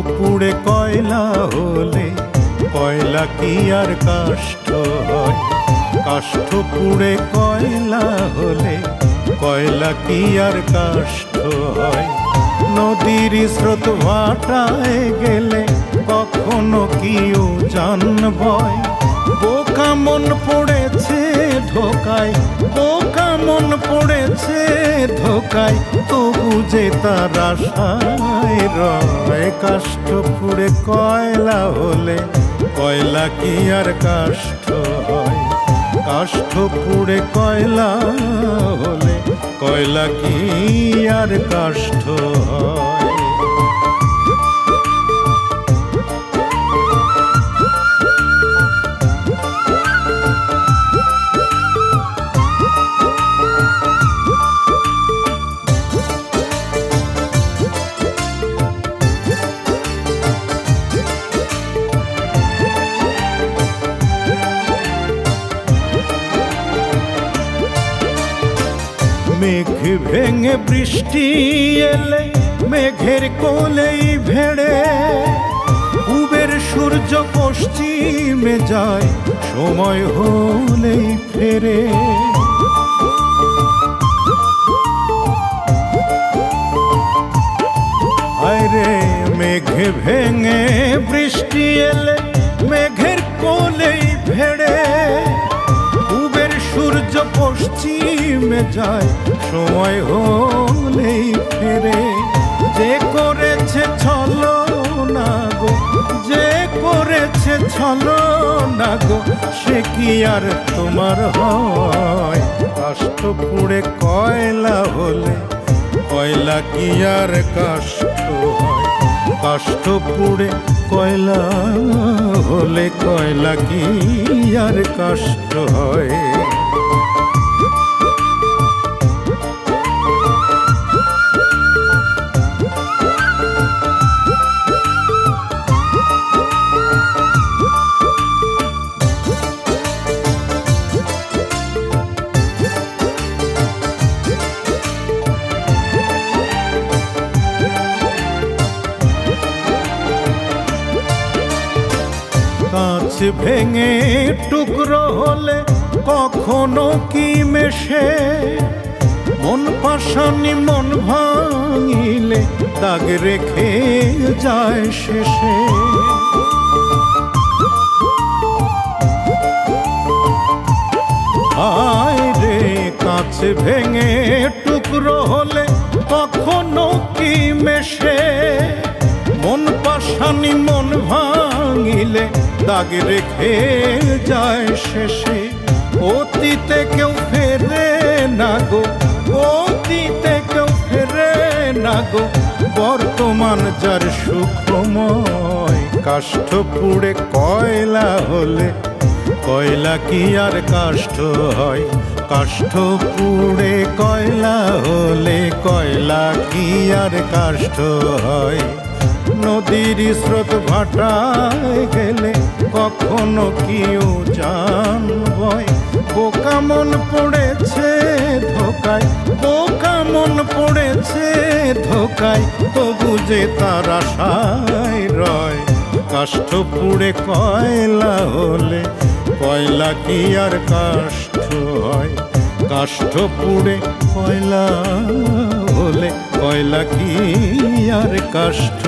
পুড়ে কয়লা হলে, কয়লা কি আর কাষ্ঠ হয়? কাষ্ঠ পুড়ে কয়লা হলে, কয়লা কি আর কাষ্ঠ হয়? নদীর স্রোত ভাটায় গেলে কখনো কি জান ভয় বোকা মন পড়েছে ধোকায়, বোকা মন পড়েছে ধোকায়, তবু যে তার আশায় রয়, কাষ্ঠ পুড়ে কয়লা হলে, কয়লা কি আর কাষ্ঠ হয়? কাষ্ঠ পুড়ে কয়লা হলে, কয়লা কি আর কাষ্ঠ হয়? ভেঙে বৃষ্টি এলে মেঘের কোলেই ভেড়ে। উবের সূর্য পশ্চিমে যায়, সময় হলেই ফেরে। আরে মেঘে ভেঙে বৃষ্টি এলে মেঘের কোলেই ভেড়ে। পশ্চিমে যায়, সময় হলেই ফেরে। যে করেছে ছলো না গো, যে করেছে ছলো না গো, সে কি আর তোমার হয়? কাষ্ঠ পুড়ে কয়লা হলে, কয়লা কি আর কাষ্ঠ হয়? কাষ্ঠ পুড়ে কয়লা হলে, কয়লা কি আর কাষ্ঠ হয়? কাঁচ ভেঙে টুকরো হলে কখনো কি মেশে? মন পাশানি মন ভাঙিলে দাগ রেখে যায় শেষে। আয় রে কাঁচ ভেঙে টুকরো হলে কখনো কি মেশে? মন পাশানি মন ভাঙিলে দাগ রেখে যায় শেষে। অতীতে কেউ ফেরে না গো, অতীতে কেউ ফেরে না গো। বর্তমান যার সুখময় কাষ্ঠ পুড়ে কয়লা হলে, কয়লা কি আর কাষ্ঠ হয়? কাষ্ঠ পুড়ে কয়লা হলে কয়লা কি আর কাষ্ঠ হয়? স্রোত ভাটায় গেলে কখনো কিউ জান ভয় বোকা মন পড়েছে ধোকায়, বোকা মন পড়েছে ধোকায়, তবু যে তার আশায় রয়। কাষ্ঠ পুড়ে কয়লা হলে কয়লা কি আর কাষ্ঠ হয়? কাষ্ঠ পুড়ে কয়লা হলে কয়লা কি আর কাষ্ঠ